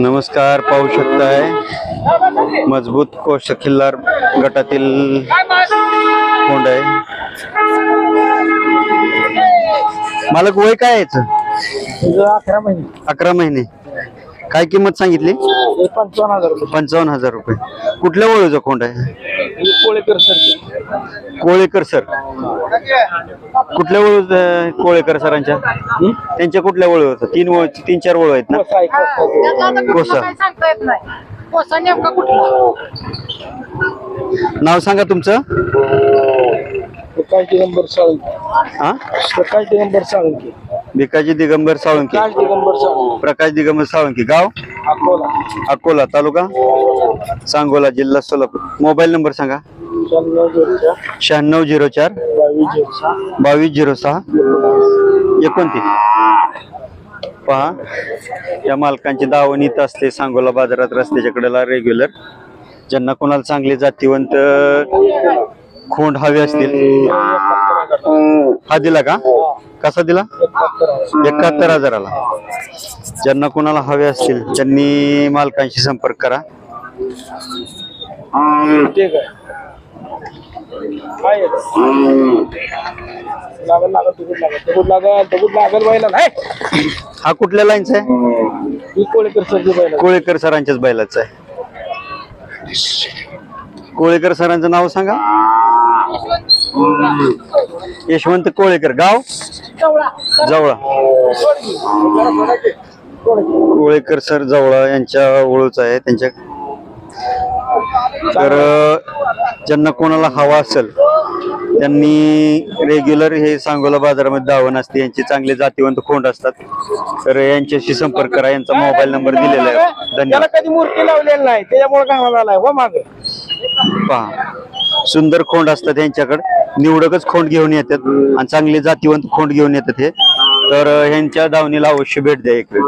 नमस्कार पाहू शकताय. मजबूत कोश खिल्लार गटातील कोंड आहे. मालक वय काय आहे याचं? अकरा महिने. अकरा महिने. काय किंमत सांगितली? पंचावन्न हजार रुपये. पंचावन्न हजार रुपये. कुठल्या वळूचा कोंड आहे? कोळेकर सर कोळेकर सर कुठल्या वळू कोळेकर सरांच्या? त्यांच्या कुठल्या वळू होतं तीन वळ तीन चार वळू आहेत ना? कोसा. काय सांगता येत नाही. कोसा नेमका कुठला? नाव सांगा तुमचं. प्रकाश दिगंबर साळुंके हा? प्रकाश दिगंबर साळुंके भिकाजी दिगंबर साळुंके प्रकाश दिगंबर साळुंके प्रकाश दिगंबर साळुंके गाव? अकोला. अकोला तालुका? सांगोला जिल्हा सोलापूर. मोबाईल नंबर सांगा. शहाण्णव झिरो चार शहाण्णव झिरो चार. बावीस झिरो सहा. बावीस झिरो सहा एकोणतीस. पहा या मालकांची दावण इथं असते सांगोला बाजारात रस्त्याच्या कडेला रेग्युलर ज्यांना कोणाला चांगले जातीवंत खोंड हवे असतील. हा दिला का? कसा दिला? एकाहत्तर हजाराला. ज्यांना कोणाला हवे असतील त्यांनी मालकांशी संपर्क करा. ठीक आहे आहे. लागल लागल दगड लागल दगड लागल दगड लागल नाही हा कुठल्या लाईनचा आहे? ही कोळेकर सरची कोळेकर सरांच्याच बैलाच आहे. कोळेकर सरांचं नाव सांगा. यशवंत कोळेकर. गाव? जवळा. कोळेकर सर जवळा यांच्या ओळूच आहे त्यांच्या. तर अं, ज्यांना कोणाला हवा असेल त्यांनी रेग्युलर हे सांगोला बाजारामध्ये धावण असते यांचे चांगले जातीवंत खोंड असतात. तर यांच्याशी संपर्क करा यांचा मोबाईल नंबर दिलेला आहे. त्याला धन्यवाद कधी मूर्ती लावलेली नाही त्याच्यामुळे झालाय माग. पहा सुंदर खोंड असतात यांच्याकडे. निवडकच खोंड घेऊन येतात आणि चांगले जातीवंत खोंड घेऊन येतात हे. तर अं, ह्यांच्या दावणीला अवश्य भेट द्या एक वेळ.